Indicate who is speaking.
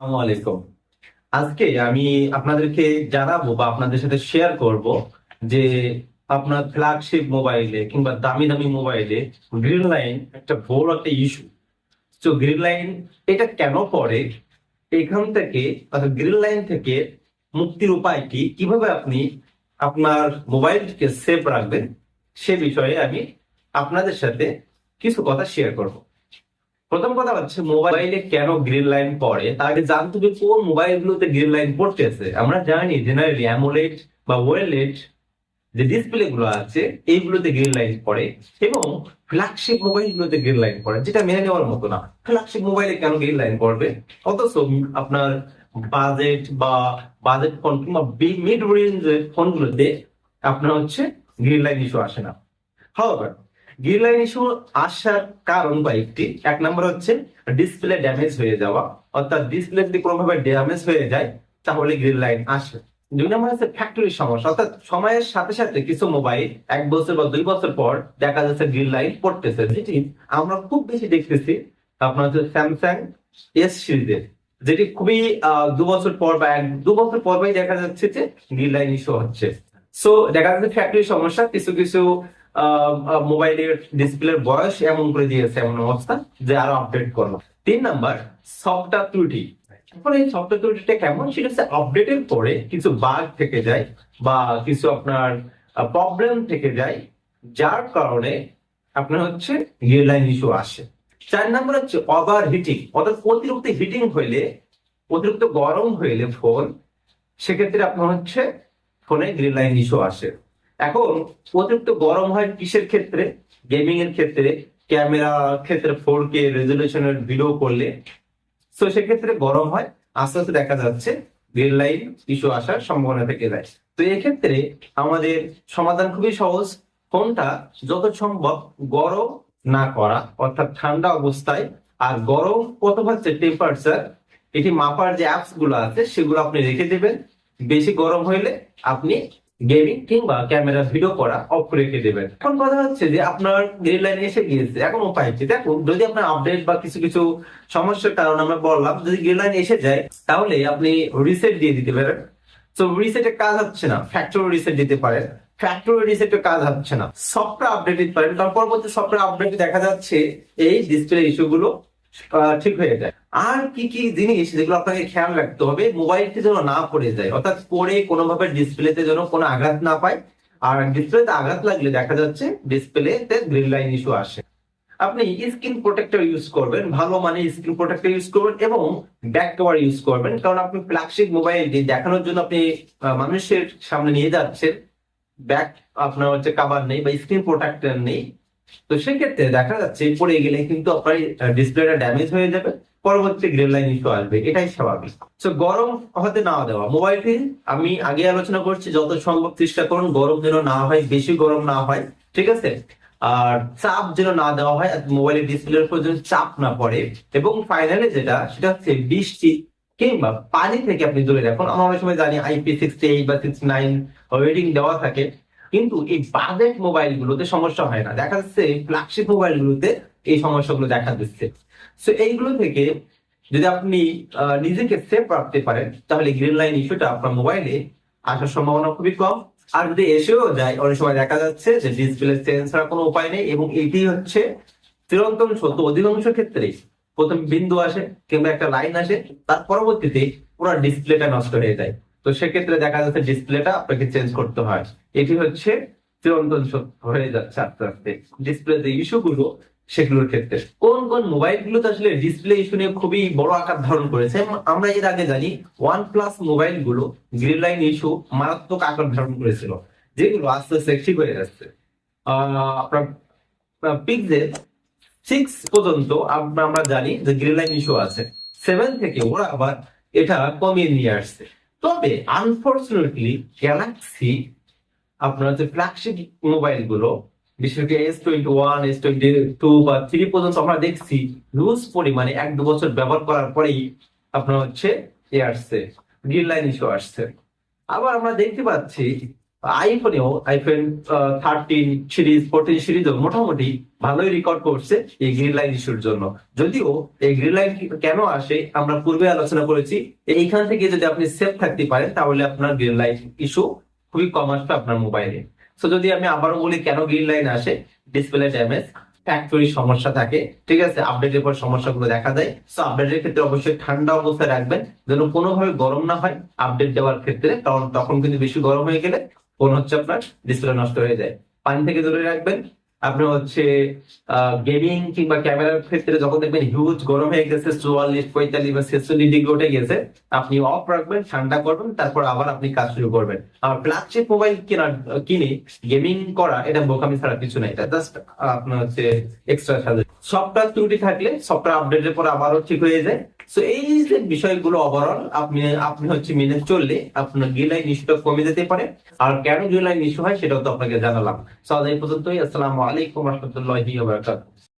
Speaker 1: আলাইকুম। আজকে আমি আপনাদেরকে জানাব বা আপনাদের সাথে শেয়ার করব যে আপনার ফ্ল্যাগশিপ মোবাইলে কিংবা দামি দামি মোবাইলে গ্রিন লাইন একটা বড় একটা ইস্যু তো গ্রিন লাইন এটা কেন পড়ে? এখান থেকে, অর্থাৎ গ্রিন লাইন থেকে মুক্তির উপায় কি? কীভাবে আপনি আপনার মোবাইলকে সেভ রাখবেন? সে বিষয়ে আমি আপনাদের সাথে কিছু কথা শেয়ার করব। প্রথম কথা হচ্ছে, মোবাইলে কেন গ্রিন লাইন পড়ে? তাকে জানতে হবে কোন মোবাইল গুলোতে গ্রিন লাইন পড়তেছে। আমরা জানি জেনারেলি অ্যামোলেড বা ওয়েলেট যে ডিসপ্লে গুলো আছে, এইগুলোতে গ্রিন লাইন পড়ে এবং ফ্ল্যাগশিপ মোবাইল গুলোতে গ্রিন লাইন পড়ে, যেটা মেনে নেওয়ার মতো না। ফ্ল্যাগশিপ মোবাইলে কেন গ্রিন লাইন পড়বে? অথচ আপনার বাজেট বা বাজেট ফোন কিংবা মিড রেঞ্জের ফোনগুলোতে আপনার হচ্ছে গ্রিন লাইন ইস্যু আসে না। হাওয়ার গ্রিন লাইন ইস্যু আসার কারণ কয়েকটি। এক নম্বর হচ্ছে ডিসপ্লে ড্যামেজ হয়ে যাওয়া। অর্থাৎ ডিসপ্লে যদি কোনোভাবে ড্যামেজ হয়ে যায়, তাহলে গ্রিন লাইন আসে। দুই নম্বর হচ্ছে ফ্যাক্টরির সমস্যা। অর্থাৎ সময়ের সাথে সাথে কিছু মোবাইল এক বছর বা দুই বছর পর দেখা যাচ্ছে গ্রিন লাইন পড়তেছে। যেটি আমরা খুব বেশি দেখতেছি আপনার হচ্ছে স্যামসাং এস সিরিজের যেটি খুবই দু বছর পর বা এক, দু বছর পর দেখা যাচ্ছে যে গ্রিন লাইন ইস্যু হচ্ছে। সো দেখা যাচ্ছে ফ্যাক্টরির সমস্যা, কিছু কিছু মোবাইলের ডিসপ্লের বয়স এমন করে দিয়েছে, এমন অবস্থা যে আরও আপডেট করল। তিন নাম্বার সফটওয়্যার ত্রুটি। এখন এই সফটওয়্যার ত্রুটিটা কেমন? সেটা হচ্ছে আপডেটের পরে কিছু বাগ থেকে যায় বা কিছু আপনার প্রবলেম থেকে যায়, যার কারণে আপনার হচ্ছে গিয়ার লাইন ইস্যু আসে। চার নাম্বার হচ্ছে ওভার হিটিং অর্থাৎ অতিরিক্ত হিটিং হইলে, অতিরিক্ত গরম হইলে ফোন সেক্ষেত্রে আপনার হচ্ছে ফোনে গ্রিন লাইন ইস্যু আসে। এখন অতিরিক্ত গরম হয় কিসের ক্ষেত্রে? গেমিং এর ক্ষেত্রে, ক্যামেরা ক্ষেত্রে ফোর কে রেজলিউশনের ভিডিও করলে। তো সেক্ষেত্রে গরম হয়, আস্তে আস্তে দেখা যাচ্ছে গ্রিন লাইন ইস্যু আসার সম্ভাবনা থেকে যায়। তো এক্ষেত্রে আমাদের সমাধান খুবই সহজ। ফোনটা যত সম্ভব গরম না করা, অর্থাৎ ঠান্ডা অবস্থায়, আর গরম কত হচ্ছে টেম্পারেচার এটি মাপার যে অ্যাপসগুলো আছে, সেগুলো আপনি রেখে দেবেন। বেশি গরম হইলে আপনি গেমিং কিংবা ক্যামেরা ভিডিও করা অফ রেখে দেবেন। এখন কথা হচ্ছে যে আপনার গ্রিন লাইন এসে গিয়েছে। এখন উপায় কি দেখুন যদি আপনার আপডেট বা কিছু কিছু সমস্যার কারণে আমরা বললাম যদি গ্রিন লাইন এসে যায় তাহলে আপনি রিসেট দিয়ে দিতে পারেন। তো রিসেটের কাজ হচ্ছে না। ফ্যাক্টরি রিসেট দিতে পারেন। ফ্যাক্টরি রিসেটের কাজ হচ্ছে না। সফটওয়্যার আপডেট দিতে পারেন। তার পরবর্তী সফটওয়্যার আপডেট দেখা যাচ্ছে এই ডিসপ্লে ইস্যু গুলো আহ, ঠিক হয়ে যায়। আর কি কি জিনিস যেগুলো আপনাকে খেয়াল রাখতে হবে, মোবাইলটি যেন না পড়ে যায়, অর্থাৎ পড়ে কোনোভাবে ডিসপ্লেতে যেন কোনো আঘাত না পায়, আর ডিসপ্লেতে আঘাত লাগলে দেখা যাচ্ছে ডিসপ্লেতে গ্রিন লাইন ইস্যু আসে। আপনি স্ক্রিন প্রোটেক্টর ইউজ করবেন, ভালো মানে স্ক্রিন প্রোটেক্টর ইউজ করবেন এবং ব্যাক কভার ইউজ করবেন, কারণ আপনি ফ্ল্যাগশিপ মোবাইলটি দেখানোর জন্য আপনি মানুষের সামনে নিয়ে যাচ্ছেন, ব্যাক আপনার হচ্ছে কাভার নেই বা স্ক্রিন প্রোটেক্টর নেই তো সেক্ষেত্রে দেখা যাচ্ছে পড়ে গেলে কিন্তু আপনার ডিসপ্লেটা ড্যামেজ হয়ে যাবে, পরবর্তী গ্রিন লাইন ইস্যু আসবে, এটাই স্বাভাবিক। তো গরম হতে না দেওয়া মোবাইলটি আমি আগে আলোচনা করছি, যত সম্ভব চেষ্টা করুন, গরম যেন না হয়, বেশি গরম না হয়, ঠিক আছে? আর চাপ যেন না দেওয়া হয় মোবাইলের ডিসপ্লের উপর যেন চাপ না পড়ে। এবং ফাইনালি যেটা, সেটা হচ্ছে বৃষ্টি, কিংবা পানি থেকে আপনি দূরে রাখুন। আমরা অনেক সময় জানি আইপি সিক্সটি এইট বা সিক্স নাইন রেটিং দেওয়া থাকে। কিন্তু এই বাজেট মোবাইল গুলোতে সমস্যা হয় না। দেখা যাচ্ছে ফ্ল্যাগশিপ মোবাইল গুলোতে এই সমস্যাগুলো দেখা দিচ্ছে। তো এইগুলো থেকে যদি আপনি নিজেকে সেফ রাখতে পারেন, তাহলে গ্রিন লাইন ইস্যুটা আপনার মোবাইলে আসার সম্ভাবনা খুবই কম। আর যদি এসেও যায়, অনেক সময় দেখা যাচ্ছে যে ডিসপ্লে চেঞ্জ ছাড়া কোনো উপায় নেই এবং এটি হচ্ছে চিরন্তন সত্য। অধিকাংশ ক্ষেত্রেই প্রথম বিন্দু আসে কিংবা একটা লাইন আসে, তার পরবর্তীতে পুরো ডিসপ্লেটা নষ্ট হয়ে যায়। তো সেক্ষেত্রে দেখা যাচ্ছে ডিসপ্লেটা আপনাকে চেঞ্জ করতে হয়। এটি হচ্ছে চিরন্তন সত্য হয়ে যাচ্ছে আস্তে আস্তে। ডিসপ্লে যে ইস্যু গুলো, সেগুলোর ক্ষেত্রে। কোন কোন মোবাইল গুলোতে আসলে ডিসপ্লে ইস্যু নিয়ে খুবই বড় আকার ধারণ করেছে আমরা এর আগে জানি ওয়ান প্লাস মোবাইলগুলো গ্রিন লাইন ইস্যু মারাত্মক আকার ধারণ করেছিল, যেগুলো আস্তে আস্তে ঠিক হয়ে যাচ্ছে। আপনার পিকজেল সিক্স পর্যন্ত আমরা জানি যে গ্রিন লাইন ইস্যু আছে। সেভেন থেকে ওরা আবার এটা কমিয়ে নিয়ে আসছে। তবে আনফর্চুনেটলি গ্যালাক্সি আপনার যে ফ্ল্যাগশিপ মোবাইলগুলো, বিশেষ করে S twenty one S twenty two বা থ্রি পর্যন্ত আমরা দেখছি লুজ পরিমাণে এক দু বছর ব্যবহার করার পরেই আপনার হচ্ছে এ আসছে গ্রিন লাইন ইস্যু আসছে। আবার আমরা দেখতে পাচ্ছি আইফোনেও আইফোন থার্টিন সিরিজ ফোরটিন সিরিজও মোটামুটি ভালোই রেকর্ড করছে এই গ্রিন লাইন ইস্যুর জন্য। যদিও এই গ্রিন লাইন কেন আসে আমরা পূর্বে আলোচনা করেছি, এইখান থেকে যদি আপনি সেফ থাকতে পারেন, তাহলে আপনার গ্রিন লাইন ইস্যু খুবই কম আসবে আপনার মোবাইলে তো যদি আমি আবারও বলি কেন গ্রিন লাইন আসে ডিসপ্লে ড্যামেজ ফ্যাক্টরি সমস্যা থাকে, ঠিক আছে? আপডেটের পর সমস্যাগুলো দেখা দেয়। তো আপডেটের ক্ষেত্রে অবশ্যই ঠান্ডা অবস্থায় রাখবেন, যেন কোনোভাবে গরম না হয় আপডেট দেওয়ার ক্ষেত্রে, কারণ তখন কিন্তু বেশি গরম হয়ে গেলে ফোন হচ্ছে আপনার ডিসপ্লে নষ্ট হয়ে যায়। পানি থেকে দূরে রাখবেন। আপনি হচ্ছে গেমিং কিংবা ক্যামেরার ক্ষেত্রে যখন দেখবেন হিউজ গরম হয়ে গেছে, চুয়াল্লিশ, পঁয়তাল্লিশ বা ছেচল্লিশ ডিগ্রি উঠে গেছে, আপনি অফ রাখবেন, ঠান্ডা করবেন, তারপর আবার আপনি কাজ শুরু করবেন। আর ফ্ল্যাগশিপ মোবাইল কেনার কিনে গেমিং করা, এটা বোকামি ছাড়া কিছু নাই। এটা জাস্ট আপনার হচ্ছে এক্সট্রা সাজে সফটওয়্যার ত্রুটি থাকলে সফটওয়্যার আপডেটের পর আবারও ঠিক হয়ে যায়। সো এই যে বিষয়গুলো ওভারঅল আপনি আপনি হচ্ছে মেনে চললে আপনার গিলাই ইস্যুটা কমে যেতে পারে। আর কেন গিলাই ইস্যু হয় সেটাও তো আপনাকে জানালাম। সো আজ এই পর্যন্তই। আসসালামু আলাইকুম রহমতুল্লাহি ওয়া বারাকাতুহু।